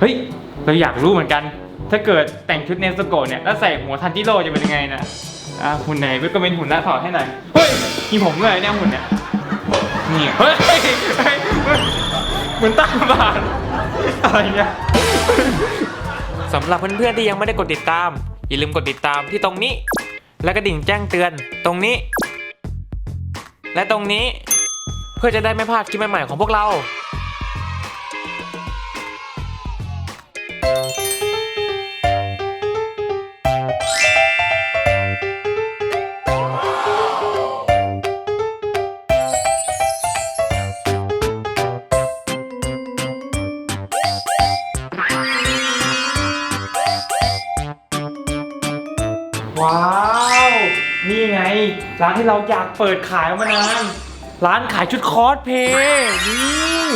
เฮ้ย เราอยากรู้เหมือนกัน ถ้าเกิดแต่งชุดเนสโกะเนี่ย แล้วใส่หัวทันจิโร่จะเป็นยังไงนะอ่าหุ่นไหนก็เป็นหุ่นหน้าถอดให้หน่อย เฮ้ยมีผมเลยเนี่ยหุ่นเนี่ย นี่ เฮ้ยเฮ้ยเฮ้ยเหมือนตั้งบานอะไรเนี่ยสำหรับเพื่อนๆที่ยังไม่ได้กดติดตาม อย่าลืมกดติดตามที่ตรงนี้ และกระดิ่งแจ้งเตือนตรงนี้ และตรงนี้เพื่อจะได้ไม่พลาดคลิปใหม่ๆของพวกเรา ที่เราอยากเปิดขายมานาน ร้านขายชุดคอสเพลย์นี่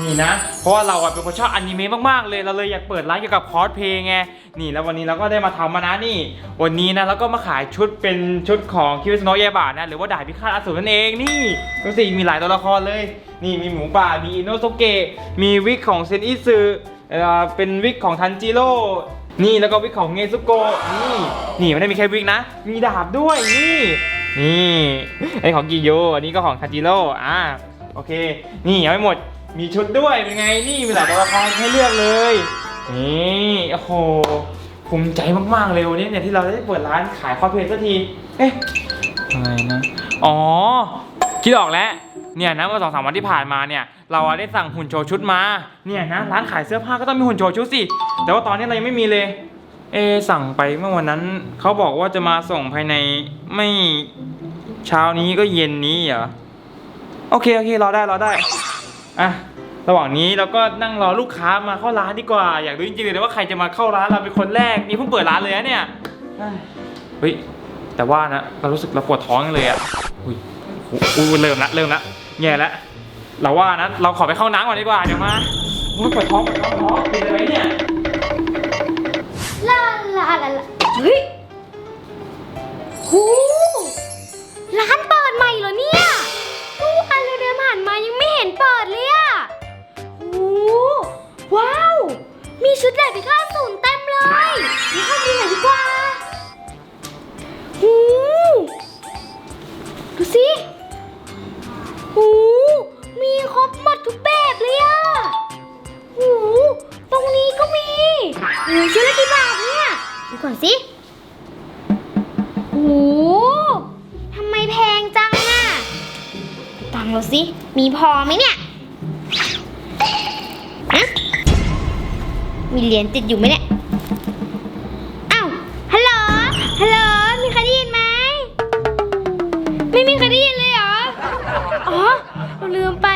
นี่นะ เพราะว่าเราอะเป็นคนชอบอนิเมะมากๆเลย เราเลยอยากเปิดร้านเกี่ยวกับคอสเพลย์ไง นี่แล้ววันนี้เราก็ได้มาทำมานะนี่ วันนี้นะเราก็มาขายชุดเป็นชุดของคิวสโนะเยาบะนะ หรือว่าดาบพิฆาตอสูรนั่นเองนี่ดูสิมีหลายตัวละครเลย นี่มีหมูป่า มีอินโนโซเกะ มีวิกของเซนอิซึเอ่อเป็นวิกของทันจิโร่ นี่แล้วก็วิกของเงซุโกะ นี่ นี่ไม่ได้มีแค่วิกนะ มีดาบด้วยนี่ นี่ไอของกิโย อันนี้ก็ของทันจิโร่อ่าโอเค นี่ยังไม่หมด มีชุดด้วยเป็นไง นี่มีหลายตัวละครให้เลือกเลย นี่โอ้โหภูมิใจมากๆเลยวันนี้เนี่ยที่เราได้เปิดร้านขายคอสเพลย์สักที เอ๊ะอะไรนะ อ๋อ คิดออกแล้ว เนี่ยนะเมื่อสองสามวันที่ผ่านมาเนี่ย เราได้สั่งหุ่นโชว์ชุดมา เนี่ยนะร้านขายเสื้อผ้าก็ต้องมีหุ่นโชว์ชุดสิ แต่ว่าตอนนี้เรายังไม่มีเลย เอสั่งไปเมื่อวันนั้นเขาบอกว่าจะมาส่งภายในไม่เช้านี้ก็เย็นนี้เหรอโอเคโอเครอได้รอได้อะระหว่างนี้เราก็นั่งรอลูกค้ามาเข้าร้านดีกว่า อยากรู้จริงๆเลยว่าใครจะมาเข้าร้านเราเป็นคนแรกนี่เพิ่งเปิดร้านเลยนะเนี่ยเฮ้ยแต่ว่านะเรารู้สึกเราปวดท้องเลยอะอุ้ยอุ้ยเริ่มละเริ่มละแย่ละเราว่านะเราขอไปเข้าน้ำก่อนดีกว่าเดี๋ยวมาปวดท้องปวดท้องปวดเป็นอะไรเนี่ยาลาลาลาเฮ้ยหูร้านเปิดูสิ มีพอไหมเนี่ยฮะมีเหรียญติดอยู่ไหมเนี่ยอ้าวฮัลโหล ฮัลโหล มีใครได้ยินไหม ไม่มีใครได้ยินเลยเหรอ อ๋อ เราลืมไป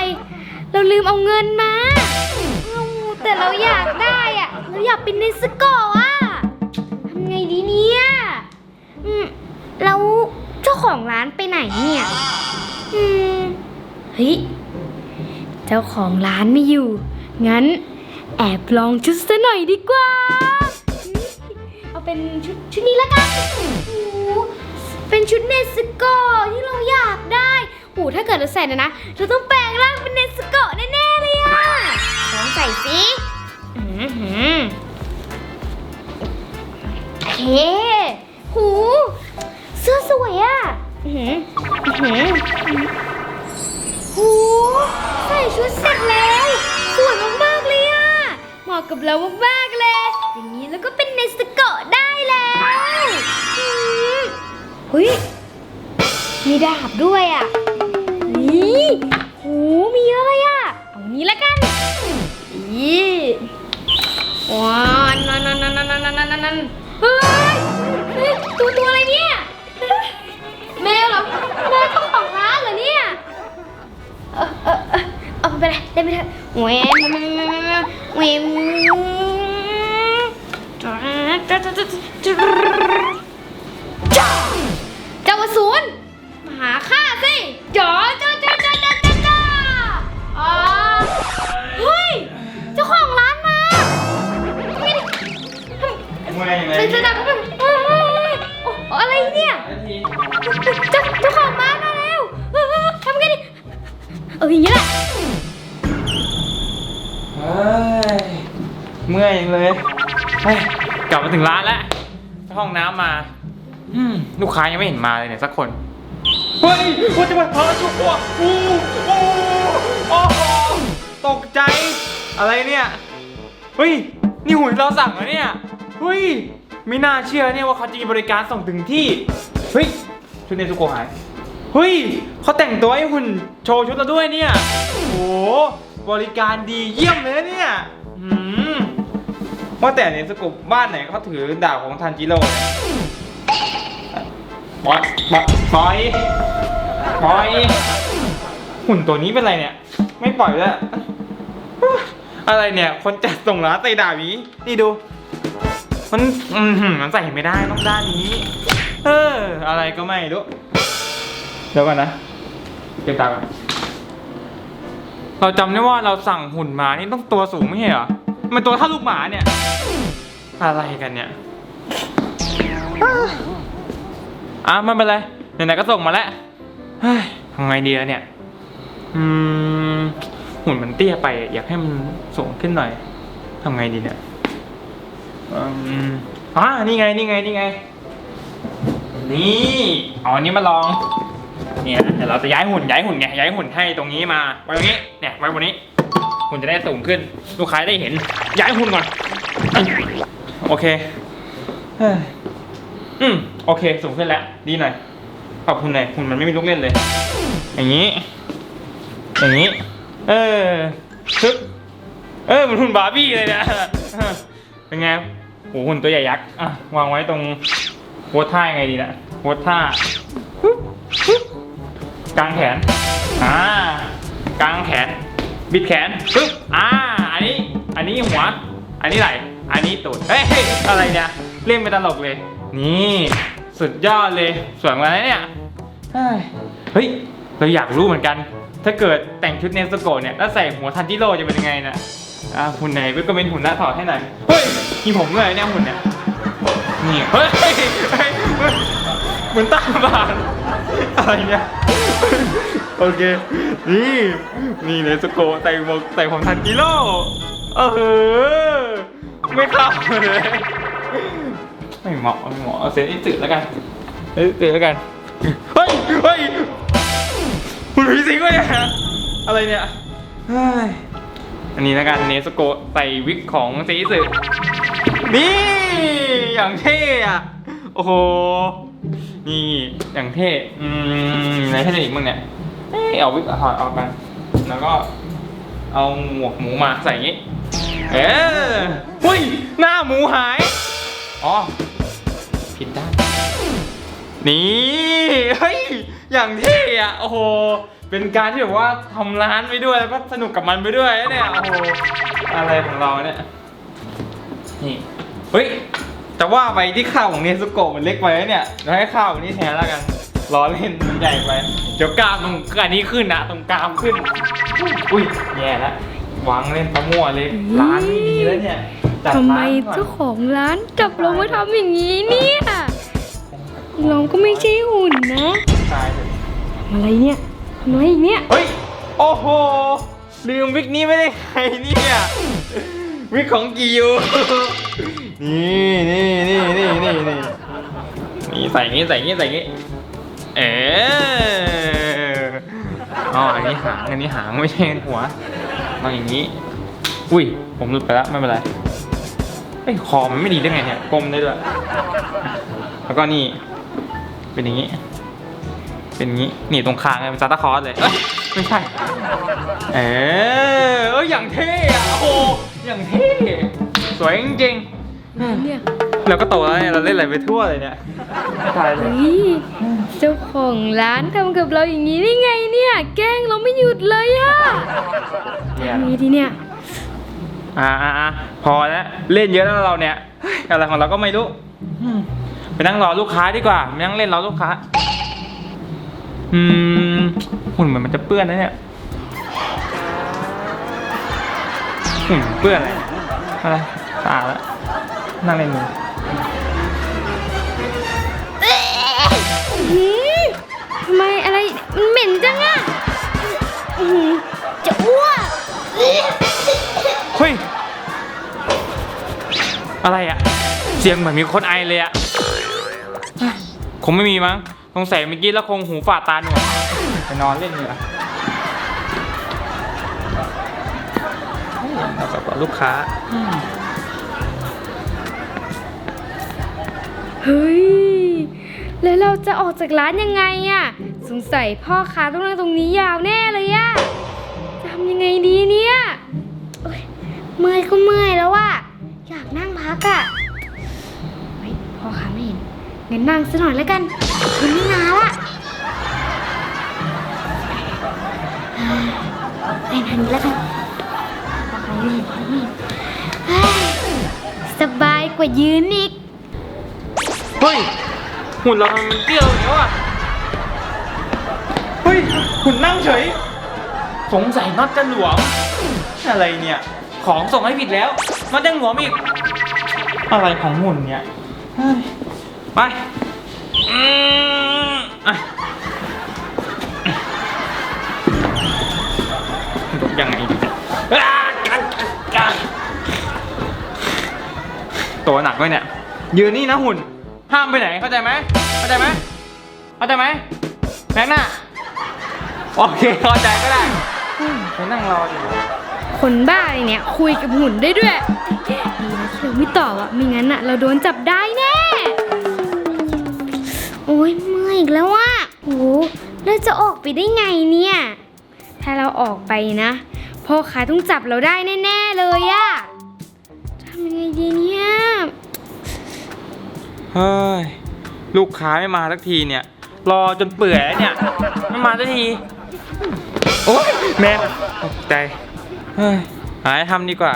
เราลืมเอาเงินมา แต่เราอยากได้อะเราอยากเป็นเนสโกะอะทำไงดีเนี่ยอืมแล้วเจ้าของร้านไปไหนเนี่ย อืม เฮ้ย เจ้าของร้านไม่อยู่ งั้นแอบลองชุดซะหน่อยดีกว่า เอาเป็นชุดชุดนี้ละกันโอ้โหเป็นชุดเนสโกที่เราอยากได้โอ้โหถ้าเกิดเราใส่นะนะ เราต้องแปลงร่างเป็นเนสโกแน่ๆเลยอะลองใส่สิอื้อหือโอเคหู เสื้อสวยอะอื้อหืออื้อหือ หูใส่ชุดเสร็จแล้วสวยมากๆเลยอะเหมาะกับเรามากๆเลย อย่างนี้แล้วก็เป็นเนสโกะได้แล้วอื้อเฮ้ยมีดาบด้วยอะนี่โหมีเยอะเลยอะเอานี้ละกันนี่ว้าวนั่นนั่นนั่นนั่นนั่นนั่นนั่นเฮ้ยเฮ้ยตัวตัวอะไรเนี่ย ไปเลยได้ไปเถอะแหวมแหวมแหวมจ้าเจ้าอสูรมาหาข้าสิจ๋อจ้าจ้าจ้าจ้าจ้าจ้าอ๋อเฮ้ยเจ้าของร้านมาเฮ้ยเมื่อยยังไงใส่เสื้อดำเขาไปเฮ้ยเฮ้ยเฮ้ยโอ้อะไรเนี่ยเจ้าเจ้าของบ้านมาแล้วทำไงดีเอออย่างนี้แหละ เฮ้ยเมื่อยยังเลยเฮ้ยกลับมาถึงร้านแล้วไปห้องน้ำมาอืมลูกค้ายังไม่เห็นมาเลยเนี่ยสักคน เฮ้ยว่าจะมาพาชุบปวอู้อู้โอ้โหตกใจ อะไรเนี่ย เฮ้ย นี่หุ่นเราสั่งเหรอเนี่ย เฮ้ย ไม่น่าเชื่อเนี่ยว่าเขาจะมีบริการส่งถึงที่ เฮ้ย ชุดเนซุโกะหาย เฮ้ย เขาแต่งตัวให้หุ่นโชว์ชุดเราด้วยเนี่ย โอ้โห บริการดีเยี่ยมเลยนะเนี่ย อืม ว่าแต่เนซุโกะบ้านไหนเขาถือดาบของทันจิโร่เนี่ยปล่อยปล่อยปล่อยปล่อยหุ่นตัวนี้เป็นไรเนี่ย ไม่ปล่อยแล้วอะไรเนี่ย คนจัดส่งร้านใส่ดาบนี้นี่ดู มันอืมหืมมันใส่ไม่ได้ต้องด้านนี้ เออ อะไรก็ไม่รู้เดี๋ยวก่อนนะเก็บตาก่อนเราจำได้ว่าเราสั่งหุ่นมานี่ต้องตัวสูงไม่ใช่เหรอมันตัวเท่าลูกหมาเนี่ย อะไรกันเนี่ยอะไม่เป็นไรไหนๆก็ส่งมาแล้วเฮ้ยทำไงดีอะเนี่ย อืมหุ่นมันเตี้ยไป อยากให้มันสูงขึ้นหน่อยทำไงดีเนี่ยอืมอ่านี่ไงนี่ไงนี่ไง นี่อาอันนี้มาลอง เนี่ยเดี๋ยวเราจะย้ายหุ่นย้ายหุ่นไงย้ายหุ่นให้ตรงนี้มาไว้ตรงนี้เนี่ยไว้บนนี้หุ่นจะได้สูงขึ้น ลูกค้าได้เห็น ย้ายหุ่นก่อน โอเคเฮ้ยอืมโอเคสูงขึ้นแล้ว ดีหน่อยขอบคุณหน่อยหุ่นมันไม่มีลูกเล่นเลย อย่างนี้ อย่างนี้ เออทึบเออเหมันหุ่นบาร์บี้เลยนี่ยเป็นไงโหหุ่นตัวใหญ่ยักษ์อะวางไว้ตรงโพสท่ายังไงดีนะโพสท่ากางแขน อ่ากางแขน บิดแขนปึ๊บอ่า อันนี้ อันนี้หัว อันนี้ไหล่ อันนี้ตูดเฮ้ยอะไรเนี่ยเล่นไปตลกเลย นี่สุดยอดเลยสวยมาแล้วเนี่ยเฮ้ยเฮ้ยเราอยากรู้เหมือนกัน ถ้าเกิดแต่งชุดเนสโกะเนี่ยแล้วใส่หัวทันจิโร่จะเป็นยังไงนะอ่าหุ่นไหนก็เป็นหุ่นหน้าถอดให้หน่อยเฮ้ยมีผมด้วยเนี่ยหุ่นเนี่ยนี่เฮ้ยเฮ้ยเฮ้ยเฮ้ยเหมือนตาบานอะไรเนี่ยโอเค นี่ นี่เนสโกะใส่หมวกใส่ผมทันจิโร่เออ ไม่เข้าเลยไม่เหมาะไม่เหมาะเอาเซนอิสึแล้วกันเอ้ยเแล้วกันเฮ้ยเฮ้ยคุณผีสิงวะเนี่ยอะไรเนี่ยเฮ้ยอันนี้แล้วกันเนสโกะใส่วิกของเซอิสึนี่ อย่างเท่อะโอ้โหนี่อย่างเท่อืมไหนเท่อีกมึงเนี่ยเอ้ยเอาวิกถอดออกกันแล้วก็เอาหมวกหมูมาใส่อย่างงี้ เออเฮ้ย หน้าหมูหาย อ๋อ ผิดด้าน นี่ เฮ้ย อย่างเท่อะโอ้โห เป็นการที่แบบว่าทำร้านไปด้วยแล้วก็สนุกกับมันไปด้วยนะเนี่ย โอ้โห อะไรของเราเนี่ย นี่ เฮ้ย แต่ว่าไปที่ข้าวของเนสโกะมันเล็กไปนะเนี่ยเราให้ข้าวอันนี้แทนแล้วกันล้อเล่นมันใหญ่ไป เดี๋ยวกล้ามตรงอันนี้ขึ้นนะตรงกล้ามขึ้น อุ้ยแย่แล้ว วางเล่นตะมั่วเลยร้านไม่ดีแล้วเนี่ยจัดทำไมร้านก่อนเจ้าของร้านจับเรามาทำอย่างนี้เนี่ยเราก็ไม่ใช่หุ่นนะ ตายเลยอะไรเนี่ยอะไรอีกเนี่ยเฮ้ยโอ้โหลืมวิกนี้ไม่ได้ไงเนี่ยวิกของกิวนี่นี่นี่นี่นี่นี่นี่ใส่งี้ใส่งี้ใส่งี้เอออ๋ออันนี้หางอันนี้หางไม่ใช่หัว ต้องอย่างนี้ อุ้ย ผมหลุดไปแล้วไม่เป็นไรเอ้ยคอมันไม่ดีได้ไงเนี่ยก้มได้ด้วย แล้วก็นี่ เป็นอย่างนี้ เป็นอย่างนี้นี่ตรงคางเลยเป็นซานตาคลอสเลยเอ้ยไม่ใช่ เออเอ้ยอย่างเท่อะโอ้โหอย่างเท่สวยจริงเนี่ยๆเราก็โตแล้วเนี่ยเราเล่นอะไรไปทั่วเลยเนี่ยตายเลยเฮ้ยเจ้าของร้านทำกับเราอย่างนี้ได้ไงเนี่ย แกล้งเราไม่หยุดเลยอะเนี่ยนี่ทีเนี่ยอ่าอ่าอ่าพอแล้วเล่นเยอะแล้วเราเนี่ยเฮ้ยอะไรของเราก็ไม่รู้อืมไปนั่งรอลูกค้าดีกว่าไม่นั่งเล่นรอลูกค้า อืมหุ่นเหมือนมันจะเปื้อนนะเนี่ยหุ่นเปื้อนอะไรอะไรสะอาดแล้วนั่งเล่นมือหื ทำไมอะไรมันเหม็นจังอะอื้อหือจะอ้วกเฮ้ย อะไรอะเสียงเหมือนมีคนไอเลยอะคงไม่มีมั้งสงสัยเมื่อกี้แล้วคงหูฝาดตาหนวกไปนอนเล่นดีกว่าเฮ้ยเรากับลูกค้า เฮ้ย แล้วเราจะออกจากร้านยังไงอะสงสัยพ่อค้าต้องนั่งตรงนี้ยาวแน่เลยอะจะทำยังไงดีเนี่ยโอ๊ยเมื่อยก็เมื่อยแล้วอะอยากนั่งพักอะเฮ้ยพ่อค้าไม่เห็นงั้นนั่งซะหน่อยแล้วกันคืนนี้นานละเฮ้ยไปทันนี้แล้วกันพ่อค้าไม่เห็นไม่เห็นเฮ้ยสบายกว่ายืนอีก เฮ้ย หุ่นเราทำไมมันเตี้ยลงแล้วอะเฮ้ยหุ่นนั่งเฉย สงสัยน็อตจะหลวม อะไรเนี่ย ของส่งให้ผิดแล้วน็อตยังหลวมอีก อะไรของหุ่นเนี่ยเฮ้ยไปอืมอะลุกยังไงดีเนี่ยอะอะอะตัวหนักด้วยเนี่ยยืนนี่นะหุ่น ห้ามไปไหนเข้าใจไหมเข้าใจไหมเข้าใจไหมแม็กน่ะโอเคเข้าใจก็ได้ไปนั่งรอดิคนบ้าไรเนี่ยคุยกับหุ่นได้ด้วยดีนะเราไม่ตอบอะไม่งั้นอะ เราโดนจับได้แน่ โอ้ยเมื่อยอีกแล้วอะโอ้เราจะออกไปได้ไงเนี่ย ถ้าเราออกไปนะพ่อค้าต้องจับเราได้แน่ ๆ เลยอะทำยังไงดีเนี่ย เฮ้ยลูกค้าไม่มาสักทีเนี่ย รอจนเปื่อยแล้วเนี่ยไม่มาสักที โอ๊ยแม่ตกใจเฮ้ยหายทำดีกว่า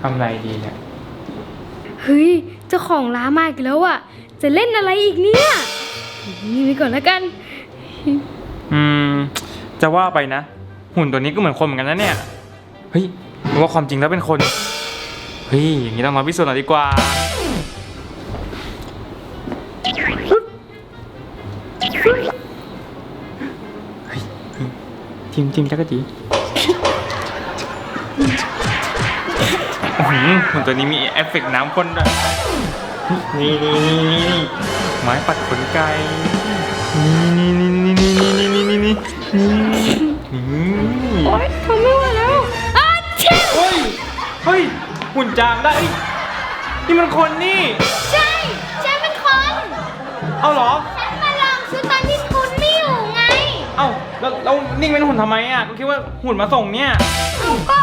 ทำอะไรดีเนี่ย เฮ้ยเจ้าของร้านมาอีกแล้วอะ จะเล่นอะไรอีกเนี่ยนี่ไปก่อนแล้วกัน อืม จะว่าไปนะ หุ่นตัวนี้ก็เหมือนคนเหมือนกันนะเนี่ย เฮ้ย หรือว่าความจริงแล้วเป็นคน เฮ้ย อย่างนี้ต้องมาพิสูจน์หน่อยดีกว่า จริงจริงจักรจีอื้อหือหุ่นตัวนี้มีเอฟเฟกต์น้ำพ่นด้วยนี่นี่นี่นี่นี่ไม้ปัดขนไก่นี่นี่นี่นี่นี่นี่นี่นี่ หุ่นจามได้เอ้ยนี่มันคนนี่ ใช่ ฉันเป็นคน เอาเหรอ ฉันมาลองชุดตอนที่คุณไม่อยู่ไงเอ้าแล้วแล้วนิ่งเป็นหุ่นทำไมอะก็คิดว่าหุ่นมาส่งเนี่ยเอาก็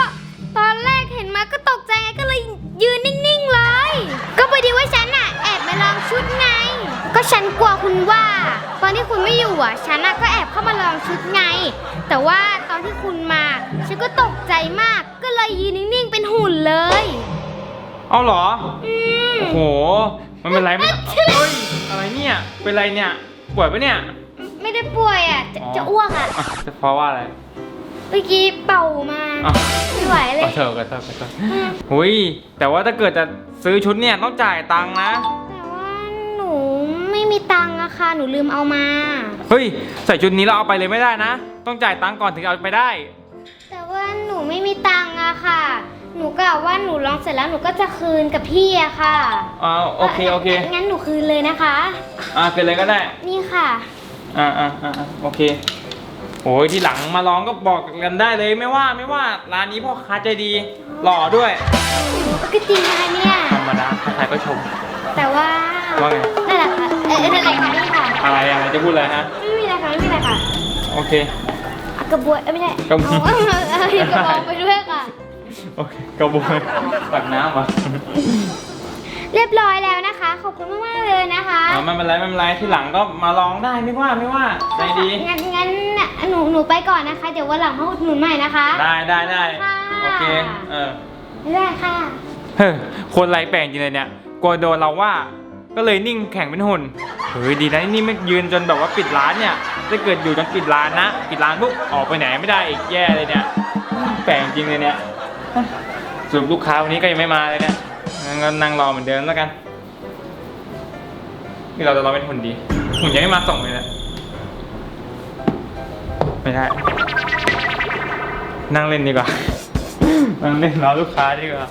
ตอนแรกเห็นมาก็ตกใจไงก็เลยยืนนิ่งๆเลย ก็พอดีว่าฉันอะแอบมาลองชุดไง ก็ฉันกลัวคุณว่า ตอนที่คุณไม่อยู่อะฉันอะก็แอบเข้ามาลองชุดไง แต่ว่า ตอนที่คุณมา ฉันก็ตกใจมาก ก็เลยยืนนิ่งๆ เป็นหุ่นเลย เอาเหรอ อืม โอ้โห มันเป็นไรไหมเฮ้ยอะไรเนี่ย เป็นไรเนี่ย ป่วยปะเนี่ย ไม่ได้ป่วยอะจะจะอ้วกอะอะจะเพราะว่าอะไร เมื่อกี้เป่ามาอะไม่ไหวเลขอยโทษขอโทษขอโทษหุยแต่ว่าถ้าเกิดจะซื้อชุดเนี่ยต้องจ่ายตังค์นะ ตังค์อะค่ะ หนูลืมเอามา เฮ้ย ใส่ชุดนี้เราเอาไปเลยไม่ได้นะ ต้องจ่ายตังค์ก่อนถึงเอาไปได้ แต่ว่าหนูไม่มีตังค์อะค่ะ หนูกะว่าหนูลองเสร็จแล้วหนูก็จะคืนกับพี่อะค่ะอ่าโอเคโอเค งั้นหนูคืนเลยนะคะ อ่าเกิดอะไรก็ได้ นี่ค่ะ อ่าอ่าอ่าอ่าโอเค โอ้ยที่หลังมาลองก็บอกกันได้เลยไม่ว่าไม่ว่าร้านนี้พ่อค้าใจดีหล่อด้วยก็จริงนะคะเนี่ยธรรมดาใครๆก็ชม แต่ว่าว่าไง นั่นแหละค่ะ เออนั่นแหละค่ะนี่ค่ะอะไรอะไรจะพูดอะไรฮะ ไม่มีอะไรค่ะไม่มีอะไรค่ะโอเคกระบวยเอ้ยไม่ใช่กระบวย เอาเอาเอาเอากระบองไปด้วยค่ะ โอเคกระบวยตักน้ำเหรอเรียบร้อยแล้วนะคะ ขอบคุณมากๆเลยนะคะไม่เป็นไรไม่เป็นไรที่หลังก็มาลองได้ไม่ว่าไม่ว่าใจดี งั้นงั้นน่ะหนูหนูไปก่อนนะคะ เดี๋ยววันหลังมาอุดหนุนใหม่นะคะได้ได้ได้โอเคเออ ได้ค่ะ เฮ้คนไรแปลงจริงเลยเนี่ยกลัวโดนเราว่า ก็เลยนิ่งแข็งเป็นหุ่นเฮ้ยดีนะนี่ไม่ยืนจนแบบว่าปิดร้านเนี่ยถ้าเกิดอยู่จนปิดร้านนะปิดร้านปุ๊บออกไปไหนไม่ได้อีกแย่เลยเนี่ยแปลงจริงเลยเนี่ยสรุปลูกค้าวันนี้ก็ยังไม่มาเลยเนี่ยงั้นก็นั่งรอเหมือนเดิมแล้วกันนี่เราจะรอเป็นหุ่นดีหุ่นยังไม่มาส่งเลยนะไม่ได้ นั่งเล่นดีกว่า นั่งเล่นรอลูกค้าดีกว่า